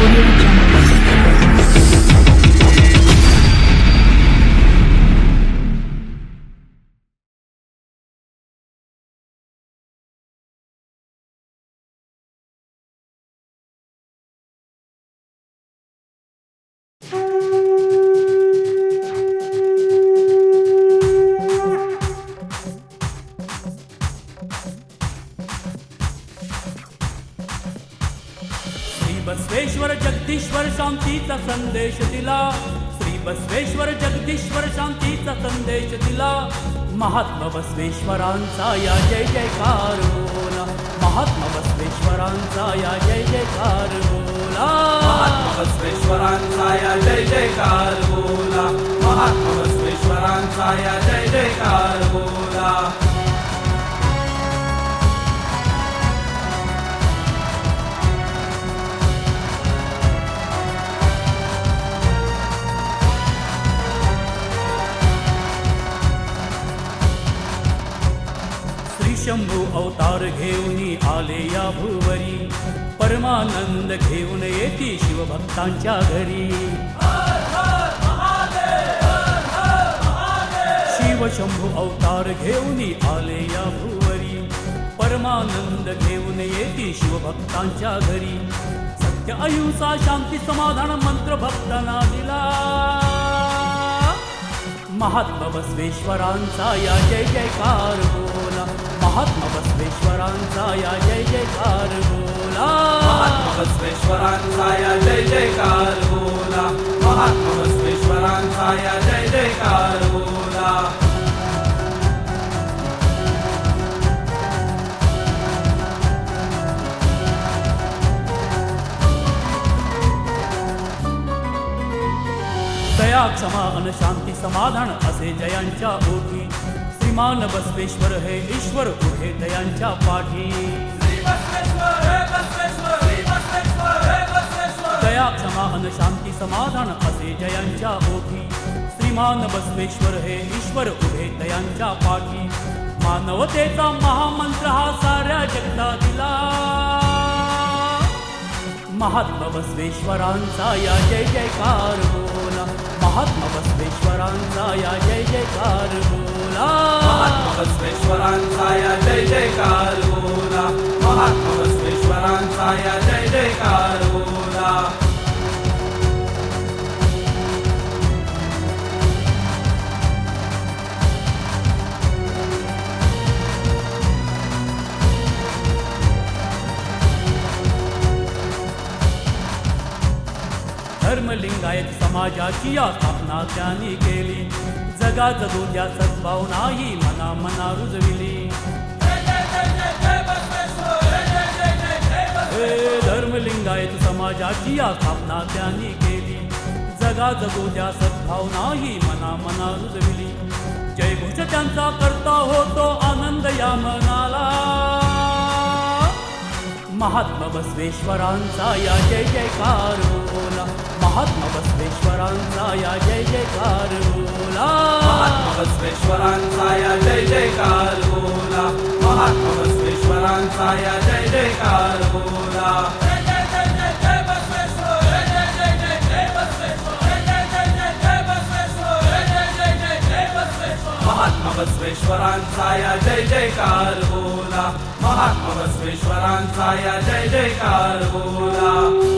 Audio Basaveshwar जगदीश्वर शांतीचा संदेश दिला. श्री बसवेश्वर जगदीश्वर शांतीचा संदेश दिला. महात्मा बसवेश्वरांचा या जय जयकार बोला. महात्मा बसवेश्वरांचा या जय जयकार बोला. महात्मा बसवेश्वरांचा या जय जयकार बोला. महात्मा बसवेश्वरांचा या जय जयकार बोला. शंभू अवतार घेऊन आले या भुवरी. परमानंद घेऊन येते शिवभक्तांच्या घरी. शिव शंभू अवतार घेऊन आले या भुवरी. परमानंद घेऊन येते शिवभक्तांच्या घरी. सत्य अहिंसा शांती समाधान मंत्र भक्तांना दिला महात्मा बसवेश्वरांचा या जय जयकार बोला. महात्मा बसवेश्वरांचा या जय जयकार बोला. महात्मा बसवेश्वरांचा या जय जयकार बोला. महात्मा बसवेश्वरांचा या जय जयकार बोला. दया क्षमा अन शांती समाधान असे जयांच्या ओठी श्रीमान बसवेश्वर हे ईश्वर उभे दयांच्या पाठी? दया क्षमा अन शांती समाधान असे जयांच्या ओठी. श्रीमान बसवेश्वर हे ईश्वर उभे दयांच्या पाठी? मानवतेचा महामंत्र हा साऱ्या जगता दिला. महात्मा बसवेश्वरांचा या जय जयकार बोला. महात्मा बसवेश्वरांचा या जय जयकार बोला. महात्मा बसवेश्वरांचा धर्मलिंगायत समाजाची या स्थापना त्यांनी केली. जगात जगू द्या सद्भावनाही मना मना रुजविली धर्मलिंगायत समाजाची या स्थापना त्यांनी केली. जगा जगू द्या सद्भावनाही मना मना रुजविली. जय घोष त्यांचा करता होतो आनंद या मनाला. महात्मा बसवेश्वरांचा या जय जयकार बोला महात्मा बसवेश्वरांचा या जय जयकार बोला महात्मा बसवेश्वरांचा या जय जयकार बोला महात्मा बसवेश्वरांचा या जय जयकार बोला बसवेश्वरांचा या जय जयकार बोला. महात्मा बसवेश्वरांचा या जय जयकार बोला.